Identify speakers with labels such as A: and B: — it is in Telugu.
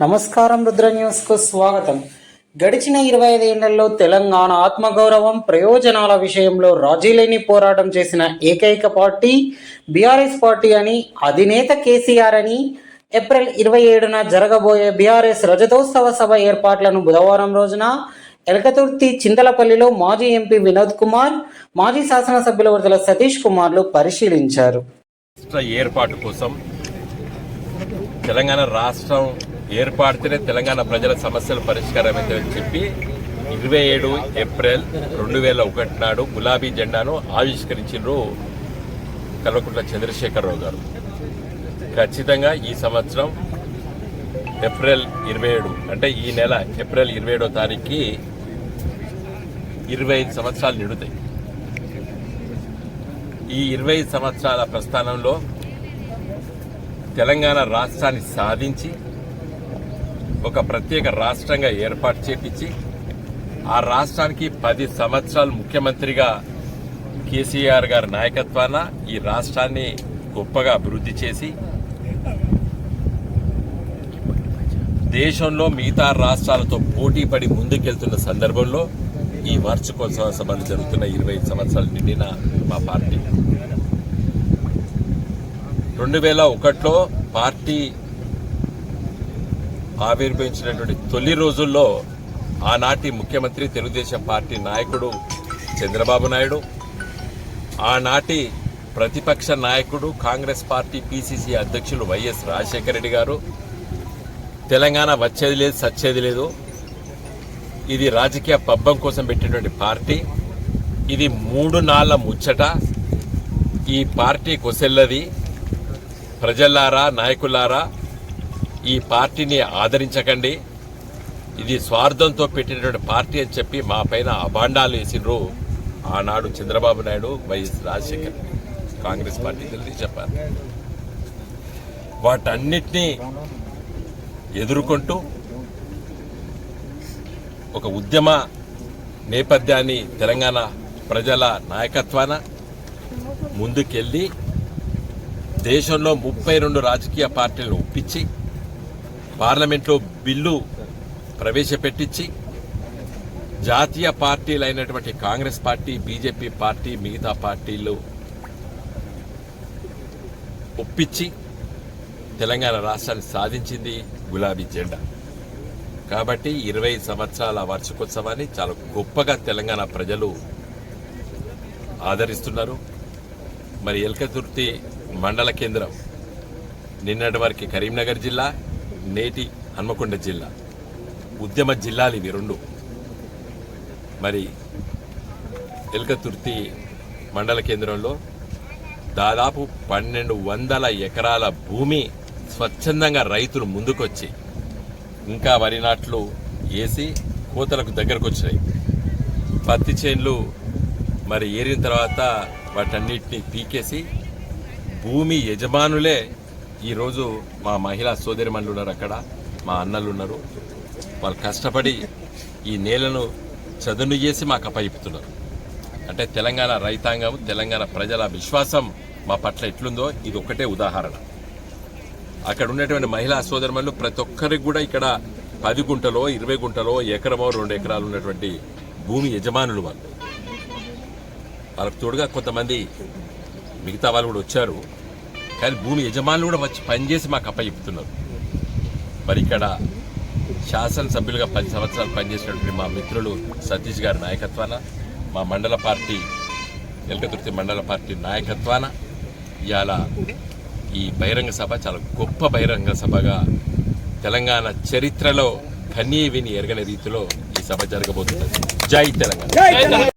A: నమస్కారం రుద్ర న్యూస్ కు స్వాగతం గడిచిన ఇరవై ఐదేళ్ళలో తెలంగాణ ఆత్మగౌరవం ప్రయోజనాల విషయంలో రాజీలేని పోరాటం చేసిన ఏకైక పార్టీ బీఆర్ఎస్ పార్టీ అని అధినేత కేసీఆర్ అని ఏప్రిల్ ఇరవై ఏడున జరగబోయే బీఆర్ఎస్ రజతోత్సవ సభ ఏర్పాట్లను బుధవారం రోజున ఎలకతుర్తి చింతలపల్లిలో మాజీ ఎంపీ వినోద్ కుమార్ మాజీ శాసనసభ్యుల వరదల సతీష్ కుమార్లు పరిశీలించారు.
B: ఏర్పాటు కోసం తెలంగాణ రాష్ట్రం ఏర్పాడితేనే తెలంగాణ ప్రజల సమస్యలు పరిష్కారమైందని చెప్పి ఇరవై ఏడు ఏప్రిల్ రెండు వేల ఒకటి నాడు గులాబీ జెండాను ఆవిష్కరించారు కల్వకుంట్ల చంద్రశేఖరరావు గారు. ఖచ్చితంగా ఈ సంవత్సరం ఏప్రిల్ ఇరవై ఏడు అంటే ఈ నెల ఏప్రిల్ ఇరవై ఏడో తారీఖుకి ఇరవై ఐదు సంవత్సరాలు నిండుతాయి. ఈ ఇరవై సంవత్సరాల ప్రస్థానంలో తెలంగాణ రాష్ట్రాన్ని సాధించి ఒక ప్రత్యేక రాష్ట్రంగా ఏర్పాటు చేపించి ఆ రాష్ట్రానికి పది సంవత్సరాలు ముఖ్యమంత్రిగా కేసీఆర్ గారి నాయకత్వాన ఈ రాష్ట్రాన్ని గొప్పగా అభివృద్ధి చేసి దేశంలో మిగతా రాష్ట్రాలతో పోటీ పడి ముందుకెళ్తున్న సందర్భంలో ఈ వార్షికోత్సవ సభలు జరుగుతున్న ఇరవై సంవత్సరాలు నిండిన మా పార్టీ. రెండు వేల ఒకటిలో పార్టీ ఆవిర్భవించినటువంటి తొలి రోజుల్లో ఆనాటి ముఖ్యమంత్రి తెలుగుదేశం పార్టీ నాయకుడు చంద్రబాబు నాయుడు ఆనాటి ప్రతిపక్ష నాయకుడు కాంగ్రెస్ పార్టీ పిసిసి అధ్యక్షులు వైఎస్ రాజశేఖర రెడ్డి గారు. తెలంగాణ వచ్చేది లేదు సచ్చేది లేదు. ఇది రాజకీయ పబ్బం కోసం పెట్టినటువంటి పార్టీ. ఇది మూడు నాళ్ళ ముచ్చట. ఈ పార్టీ కొసెల్లది. ప్రజల్లారా నాయకులారా ఈ పార్టీని ఆదరించకండి. ఇది స్వార్థంతో పెట్టినటువంటి పార్టీ అని చెప్పి మా పైన అభాండాలు వేసిండ్రు ఆనాడు Chandrababu Naidu YS Rajasekhar Congress party తెలిసి చెప్పారు వాటన్నిటినీ ఎదుర్కొంటూ ఒక ఉద్యమ నేపథ్యాన్ని తెలంగాణ ప్రజల నాయకత్వాన ముందుకెళ్ళి దేశంలో ముప్పై రెండు రాజకీయ పార్టీలను ఒప్పించి పార్లమెంట్లో బిల్లు ప్రవేశపెట్టించి జాతీయ పార్టీలు అయినటువంటి కాంగ్రెస్ పార్టీ బీజేపీ పార్టీ మిగతా పార్టీలు ఒప్పించి తెలంగాణ రాష్ట్రాన్ని సాధించింది గులాబీ జెండా. కాబట్టి ఇరవై సంవత్సరాల వార్షికోత్సవాన్ని చాలా గొప్పగా తెలంగాణ ప్రజలు ఆదరిస్తున్నారు. మరి ఎల్కతుర్తి మండల కేంద్రం నిన్నటి వరకు కరీంనగర్ జిల్లా నేటి హన్మకొండ జిల్లా. ఉద్యమ జిల్లాలు ఇవి రెండు. మరి ఎల్కతుర్తి మండల కేంద్రంలో దాదాపు పన్నెండు వందల ఎకరాల భూమి స్వచ్ఛందంగా రైతులు ముందుకొచ్చి ఇంకా వరి నాట్లు వేసి కోతలకు దగ్గరకు వచ్చినాయి పత్తి చేన్లు మరి ఏరిన తర్వాత వాటన్నిటిని పీకేసి భూమి యజమానులే ఈరోజు మా మహిళా సోదరిమణులు ఉన్నారు అక్కడ. మా అన్నలు ఉన్నారు వాళ్ళు కష్టపడి ఈ నేలను చదును చేసి మాకు అప్పయిపుతున్నారు అంటే తెలంగాణ రైతాంగం తెలంగాణ ప్రజల విశ్వాసం మా పట్ల ఎట్లుందో ఇది ఒక్కటే ఉదాహరణ. అక్కడ ఉన్నటువంటి మహిళా సోదరులు ప్రతి ఒక్కరికి కూడా ఇక్కడ పది గుంటలో ఇరవై గుంటలో ఎకరమో రెండు ఎకరాలు ఉన్నటువంటి భూమి యజమానులు వాళ్ళు. వాళ్ళకు తోడుగా కొంతమంది మిగతా వాళ్ళు కూడా వచ్చారు. కానీ భూమి యజమానులు కూడా వచ్చి పనిచేసి మాకు అప్పచెప్తున్నారు మరి ఇక్కడ శాసనసభ్యులుగా పది సంవత్సరాలు పనిచేసినటువంటి మా మిత్రులు సతీష్ గారి నాయకత్వాన మా మండల పార్టీ ఎల్కతుర్తి మండల పార్టీ నాయకత్వాన ఇవాళ ఈ బహిరంగ సభ చాలా గొప్ప బహిరంగ సభగా తెలంగాణ చరిత్రలో కన్నీ విని ఎరగని రీతిలో ఈ సభ జరగబోతుంది జై తెలంగాణ.